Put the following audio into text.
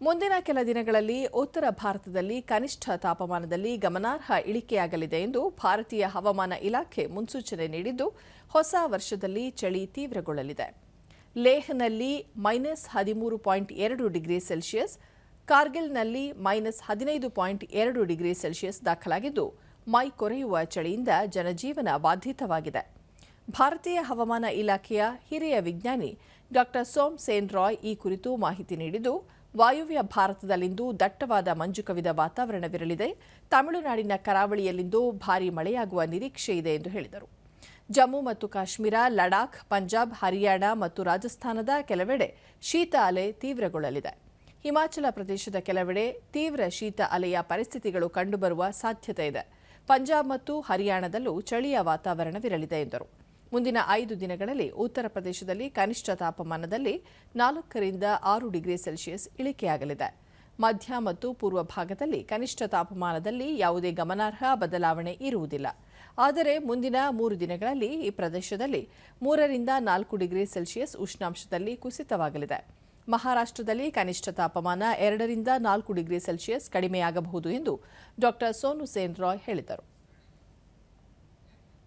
ಮುಂದಿನ ಕೆಲ ದಿನಗಳಲ್ಲಿ ಉತ್ತರ ಭಾರತದಲ್ಲಿ ಕನಿಷ್ಠ ತಾಪಮಾನದಲ್ಲಿ ಗಮನಾರ್ಹ ಇಳಿಕೆಯಾಗಲಿದೆ ಎಂದು ಭಾರತೀಯ ಹವಾಮಾನ ಇಲಾಖೆ ಮುನ್ಸೂಚನೆ ನೀಡಿದ್ದು, ಹೊಸ ವರ್ಷದಲ್ಲಿ ಚಳಿ ತೀವ್ರಗೊಳ್ಳಲಿದೆ. ಲೇಹ್ನಲ್ಲಿ ಮೈನಸ್ ಹದಿಮೂರು ಪಾಯಿಂಟ್ ಎರಡು ಡಿಗ್ರಿ ಸೆಲ್ಸಿಯಸ್ ಕಾರ್ಗಿಲ್ನಲ್ಲಿ ಮೈನಸ್ ಹದಿನೈದು ಪಾಯಿಂಟ್ ಎರಡು ಡಿಗ್ರಿ ಸೆಲ್ಸಿಯಸ್ ದಾಖಲಾಗಿದ್ದು, ಮೈ ಕೊರೆಯುವ ಚಳಿಯಿಂದ ಜನಜೀವನ ಬಾಧಿತವಾಗಿದೆ. ಭಾರತೀಯ ಹವಾಮಾನ ಇಲಾಖೆಯ ಹಿರಿಯ ವಿಜ್ಞಾನಿ ಡಾ ಸೋಮ್ ಸೇನ್ ರಾಯ್ ಈ ಕುರಿತು ಮಾಹಿತಿ ನೀಡಿದ್ದು ವಾಯುವ್ಯ ಭಾರತದಲ್ಲಿಂದು ದಟ್ಟವಾದ ಮಂಜು ಕವಿದ ವಾತಾವರಣವಿರಲಿದೆ. ತಮಿಳುನಾಡಿನ ಕರಾವಳಿಯಲ್ಲಿಂದು ಭಾರೀ ಮಳೆಯಾಗುವ ನಿರೀಕ್ಷೆ ಇದೆ ಎಂದು ಹೇಳಿದರು. ಜಮ್ಮು ಮತ್ತು ಕಾಶ್ಮೀರ, ಲಡಾಖ್, ಪಂಜಾಬ್, ಹರಿಯಾಣ ಮತ್ತು ರಾಜಸ್ಥಾನದ ಕೆಲವೆಡೆ ಶೀತ ಅಲೆ ತೀವ್ರಗೊಳ್ಳಲಿದೆ. ಹಿಮಾಚಲ ಪ್ರದೇಶದ ಕೆಲವೆಡೆ ತೀವ್ರ ಶೀತ ಅಲೆಯ ಪರಿಸ್ಥಿತಿಗಳು ಕಂಡುಬರುವ ಸಾಧ್ಯತೆ ಇದೆ. ಪಂಜಾಬ್ ಮತ್ತು ಹರಿಯಾಣದಲ್ಲೂ ಚಳಿಯ ವಾತಾವರಣವಿರಲಿದೆ ಎಂದರು. ಮುಂದಿನ ಐದು ದಿನಗಳಲ್ಲಿ ಉತ್ತರ ಪ್ರದೇಶದಲ್ಲಿ ಕನಿಷ್ಠ ತಾಪಮಾನದಲ್ಲಿ ನಾಲ್ಕರಿಂದ ಆರು ಡಿಗ್ರಿ ಸೆಲ್ಸಿಯಸ್ ಇಳಿಕೆಯಾಗಲಿದೆ. ಮಧ್ಯ ಮತ್ತು ಪೂರ್ವ ಭಾಗದಲ್ಲಿ ಕನಿಷ್ಠ ತಾಪಮಾನದಲ್ಲಿ ಯಾವುದೇ ಗಮನಾರ್ಹ ಬದಲಾವಣೆ ಇರುವುದಿಲ್ಲ. ಆದರೆ ಮುಂದಿನ ಮೂರು ದಿನಗಳಲ್ಲಿ ಈ ಪ್ರದೇಶದಲ್ಲಿ ಮೂರರಿಂದ ನಾಲ್ಕು ಡಿಗ್ರಿ ಸೆಲ್ಸಿಯಸ್ ಉಷ್ಣಾಂಶದಲ್ಲಿ ಕುಸಿತವಾಗಲಿದೆ. ಮಹಾರಾಷ್ಟ್ರದಲ್ಲಿ ಕನಿಷ್ಠ ತಾಪಮಾನ ಎರಡರಿಂದ ನಾಲ್ಕು ಡಿಗ್ರಿ ಸೆಲ್ಸಿಯಸ್ ಕಡಿಮೆಯಾಗಬಹುದು ಎಂದು ಡಾ ಸೋನು ಸೇನ್ ರಾಯ್ ಹೇಳಿದರು.